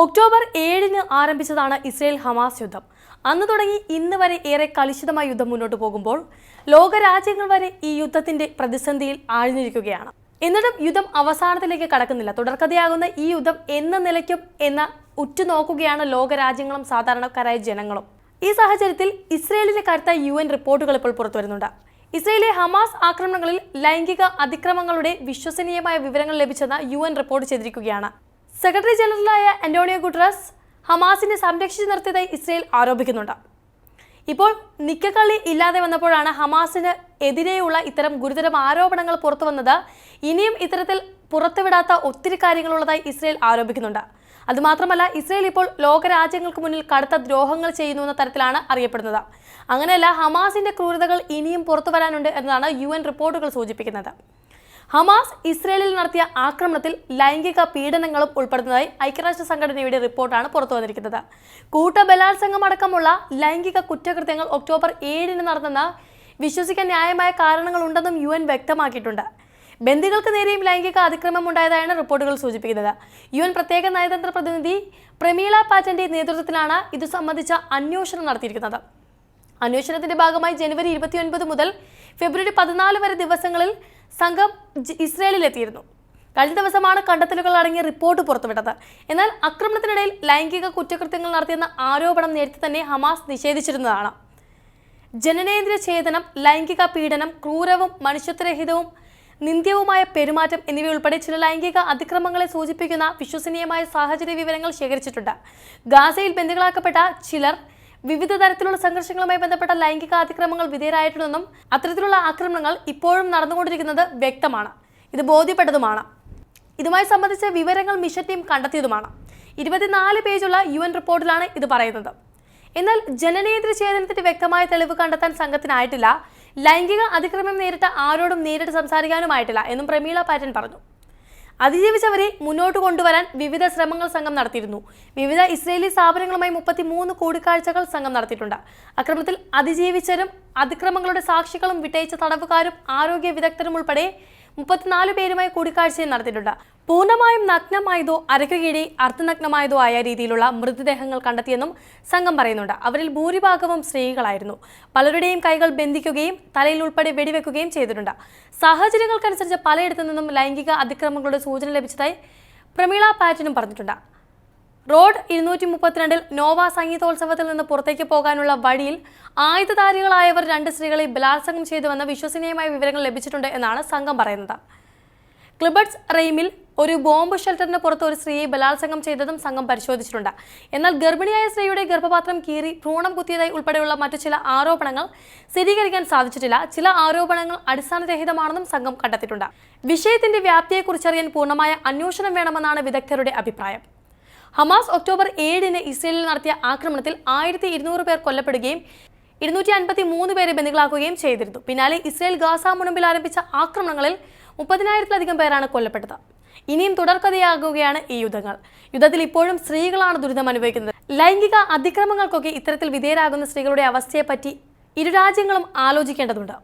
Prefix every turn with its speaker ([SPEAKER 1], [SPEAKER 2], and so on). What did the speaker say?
[SPEAKER 1] October ഏഴിന് ആരംഭിച്ചതാണ് Israel Hamas യുദ്ധം. അന്ന് തുടങ്ങി ഇന്ന് വരെ ഏറെ കലുഷിതമായ യുദ്ധം മുന്നോട്ട് പോകുമ്പോൾ ലോകരാജ്യങ്ങൾ വരെ ഈ യുദ്ധത്തിന്റെ പ്രതിസന്ധിയിൽ ആഴ്ന്നിരിക്കുകയാണ്. എന്നിട്ടും യുദ്ധം അവസാനത്തിലേക്ക് കടക്കുന്നില്ല. തുടർക്കഥയാകുന്ന ഈ യുദ്ധം എന്ന നിലയ്ക്കും എന്ന ഉറ്റുനോക്കുകയാണ് ലോകരാജ്യങ്ങളും സാധാരണക്കാരായ ജനങ്ങളും. ഈ സാഹചര്യത്തിൽ ഇസ്രയേലിന്റെ കരുത്ത യു എൻ റിപ്പോർട്ടുകൾ ഇപ്പോൾ പുറത്തുവരുന്നുണ്ട് ഇസ്രയേലിലെ ഹമാസ് ആക്രമണങ്ങളിൽ ലൈംഗിക അതിക്രമങ്ങളുടെ വിശ്വസനീയമായ വിവരങ്ങൾ ലഭിച്ചെന്ന് യു എൻ റിപ്പോർട്ട് ചെയ്തിരിക്കുകയാണ്. സെക്രട്ടറി ജനറലായ അന്റോണിയോ ഗുട്രസ് ഹമാസിനെ സംരക്ഷിച്ചു നിർത്തിയതായി ഇസ്രയേൽ ആരോപിക്കുന്നുണ്ട്. ഇപ്പോൾ നിക്കക്കള്ളി ഇല്ലാതെ വന്നപ്പോഴാണ് ഹമാസിന് എതിരെയുള്ള ഇത്തരം ഗുരുതരം ആരോപണങ്ങൾ പുറത്തു വന്നത്. ഇനിയും ഇത്തരത്തിൽ പുറത്തുവിടാത്ത ഒത്തിരി കാര്യങ്ങളുള്ളതായി ഇസ്രയേൽ ആരോപിക്കുന്നുണ്ട്. അതുമാത്രമല്ല ഇസ്രയേൽ ഇപ്പോൾ ലോകരാജ്യങ്ങൾക്ക് മുന്നിൽ കടുത്ത ദ്രോഹങ്ങൾ ചെയ്യുന്നു എന്ന തരത്തിലാണ് അറിയപ്പെടുന്നത്. അങ്ങനെയല്ല ഹമാസിന്റെ ക്രൂരതകൾ ഇനിയും പുറത്തു വരാനുണ്ട് എന്നതാണ് യു റിപ്പോർട്ടുകൾ സൂചിപ്പിക്കുന്നത്. ഹമാസ് ഇസ്രയേലിൽ നടത്തിയ ആക്രമണത്തിൽ ലൈംഗിക പീഡനങ്ങളും ഉൾപ്പെടുന്നതായി ഐക്യരാഷ്ട്ര സംഘടനയുടെ റിപ്പോർട്ടാണ് പുറത്തു വന്നിരിക്കുന്നത്. കൂട്ട ബലാത്സംഗം ലൈംഗിക കുറ്റകൃത്യങ്ങൾ ഒക്ടോബർ ഏഴിന് നടന്നെന്ന് വിശ്വസിക്കാൻ ന്യായമായ കാരണങ്ങളുണ്ടെന്നും യു എൻ വ്യക്തമാക്കിയിട്ടുണ്ട്. ബന്ദികൾക്ക് നേരെയും ലൈംഗിക അതിക്രമം ഉണ്ടായതായാണ് റിപ്പോർട്ടുകൾ സൂചിപ്പിക്കുന്നത്. യു എൻ പ്രത്യേക നയതന്ത്ര പ്രതിനിധി പ്രമീള പാറ്റന്റെ നേതൃത്വത്തിലാണ് ഇത് സംബന്ധിച്ച അന്വേഷണം നടത്തിയിരിക്കുന്നത്. അന്വേഷണത്തിന്റെ ഭാഗമായി ജനുവരി ഇരുപത്തിയൊൻപത് മുതൽ ഫെബ്രുവരി പതിനാല് വരെ ദിവസങ്ങളിൽ സംഘം ഇസ്രയേലിലെത്തിയിരുന്നു. കഴിഞ്ഞ ദിവസമാണ് കണ്ടെത്തലുകൾ അടങ്ങിയ റിപ്പോർട്ട് പുറത്തുവിട്ടത്. എന്നാൽ ആക്രമണത്തിനിടയിൽ ലൈംഗിക കുറ്റകൃത്യങ്ങൾ നടത്തിയെന്ന ആരോപണം നേരത്തെ തന്നെ ഹമാസ് നിഷേധിച്ചിരുന്നതാണ്. ജനനേന്ദ്രിയ ഛേദനം ലൈംഗിക പീഡനം ക്രൂരവും മനുഷ്യത്വരഹിതവും നിന്ദ്യവുമായ പെരുമാറ്റം എന്നിവയുൾപ്പെടെ ചില ലൈംഗിക അതിക്രമങ്ങളെ സൂചിപ്പിക്കുന്ന വിശ്വസനീയമായ സാഹചര്യ വിവരങ്ങൾ ശേഖരിച്ചിട്ടുണ്ട്. ഗാസയിൽ ബന്ദികളാക്കപ്പെട്ട ചിലർ വിവിധ തരത്തിലുള്ള സംഘർഷങ്ങളുമായി ബന്ധപ്പെട്ട ലൈംഗിക അതിക്രമങ്ങൾ വിധേയരായിട്ടുണ്ടെന്നും അത്തരത്തിലുള്ള ആക്രമണങ്ങൾ ഇപ്പോഴും നടന്നുകൊണ്ടിരിക്കുന്നത് വ്യക്തമാണ്. ഇത് ബോധ്യപ്പെട്ടതുമാണ്. ഇതുമായി സംബന്ധിച്ച വിവരങ്ങൾ മിഷൻ ടീം കണ്ടെത്തിയതുമാണ്. ഇരുപത്തിനാല് പേജുള്ള യു എൻ റിപ്പോർട്ടിലാണ് ഇത് പറയുന്നത്. എന്നാൽ ജനനേന്ദ്ര ഛേദനത്തിന്റെ വ്യക്തമായ തെളിവ് കണ്ടെത്താൻ സംഘത്തിനായിട്ടില്ല. ലൈംഗിക അതിക്രമം നേരിട്ട ആരോടും നേരിട്ട് സംസാരിക്കാനുമായിട്ടില്ല എന്നും പ്രമീള പാറ്റൻ പറഞ്ഞു. അതിജീവിച്ചവരെ മുന്നോട്ട് കൊണ്ടുവരാൻ വിവിധ ശ്രമങ്ങൾ സംഘം നടത്തിയിരുന്നു. വിവിധ ഇസ്രയേലി സ്ഥാപനങ്ങളുമായി മുപ്പത്തിമൂന്ന് കൂടിക്കാഴ്ചകൾ സംഘം നടത്തിയിട്ടുണ്ട്. അക്രമത്തിൽ അതിജീവിച്ചവരും അതിക്രമങ്ങളുടെ സാക്ഷികളും വിട്ടയച്ച തടവുകാരും ആരോഗ്യ വിദഗ്ധരും ഉൾപ്പെടെ മുപ്പത്തിനാല് പേരുമായി കൂടിക്കാഴ്ചയും നടത്തിയിട്ടുണ്ട്. പൂർണമായും നഗ്നമായതോ അരക്കുകീഴി അർദ്ധനഗ്നമായതോ ആയ രീതിയിലുള്ള മൃതദേഹങ്ങൾ കണ്ടെത്തിയെന്നും സംഘം പറയുന്നുണ്ട്. അവരിൽ ഭൂരിഭാഗവും സ്ത്രീകളായിരുന്നു. പലരുടെയും കൈകൾ ബന്ധിക്കുകയും തലയിൽ ഉൾപ്പെടെ വെടിവെക്കുകയും ചെയ്തിട്ടുണ്ട്. സാഹചര്യങ്ങൾക്കനുസരിച്ച് പലയിടത്തു നിന്നും ലൈംഗിക അതിക്രമങ്ങളുടെ സൂചന ലഭിച്ചതായി പ്രമീള പാറ്റിനും പറഞ്ഞിട്ടുണ്ട്. റോഡ് ഇരുന്നൂറ്റി മുപ്പത്തിരണ്ടിൽ നോവ സംഗീതോത്സവത്തിൽ നിന്ന് പുറത്തേക്ക് പോകാനുള്ള വഴിയിൽ ആയുധധാരികളായവർ രണ്ട് സ്ത്രീകളെ ബലാത്സംഗം ചെയ്തുവെന്ന വിശ്വസനീയമായ വിവരങ്ങൾ ലഭിച്ചിട്ടുണ്ട് എന്നാണ് സംഘം പറയുന്നത്. ക്ലിബർട്സ് റെയിമിൽ ഒരു ബോംബ് ഷെൽട്ടറിന് പുറത്ത് ഒരു സ്ത്രീയെ ബലാത്സംഗം ചെയ്തതും സംഘം പരിശോധിച്ചിട്ടുണ്ട്. എന്നാൽ ഗർഭിണിയായ സ്ത്രീയുടെ ഗർഭപാത്രം കീറി ഭ്രൂണം കുത്തിയതായി ഉൾപ്പെടെയുള്ള മറ്റു ചില ആരോപണങ്ങൾ സ്ഥിരീകരിക്കാൻ സാധിച്ചിട്ടില്ല. ചില ആരോപണങ്ങൾ അടിസ്ഥാനരഹിതമാണെന്നും സംഘം കണ്ടെത്തിയിട്ടുണ്ട്. വിഷയത്തിന്റെ വ്യാപ്തിയെക്കുറിച്ചറിയാൻ പൂർണമായ അന്വേഷണം വേണമെന്നാണ് വിദഗ്ധരുടെ അഭിപ്രായം. ഹമാസ് ഒക്ടോബർ ഏഴിന് ഇസ്രയേലിൽ നടത്തിയ ആക്രമണത്തിൽ ആയിരത്തി ഇരുന്നൂറ് പേർ കൊല്ലപ്പെടുകയും ഇരുന്നൂറ്റി അൻപത്തി മൂന്ന് പേരെ ബന്ദികളാക്കുകയും ചെയ്തിരുന്നു. പിന്നാലെ ഇസ്രയേൽ ഗാസ മുനമ്പിൽ ആരംഭിച്ച ആക്രമണങ്ങളിൽ മുപ്പതിനായിരത്തിലധികം പേരാണ് കൊല്ലപ്പെട്ടത്. ഇനിയും തുടർക്കഥയാകുകയാണ് ഈ യുദ്ധങ്ങൾ. യുദ്ധത്തിൽ ഇപ്പോഴും സ്ത്രീകളാണ് ദുരിതം അനുഭവിക്കുന്നത്. ലൈംഗിക അതിക്രമങ്ങൾക്കൊക്കെ ഇത്തരത്തിൽ വിധേയരാകുന്ന സ്ത്രീകളുടെ അവസ്ഥയെപ്പറ്റി ഇരു രാജ്യങ്ങളും ആലോചിക്കേണ്ടതുണ്ട്.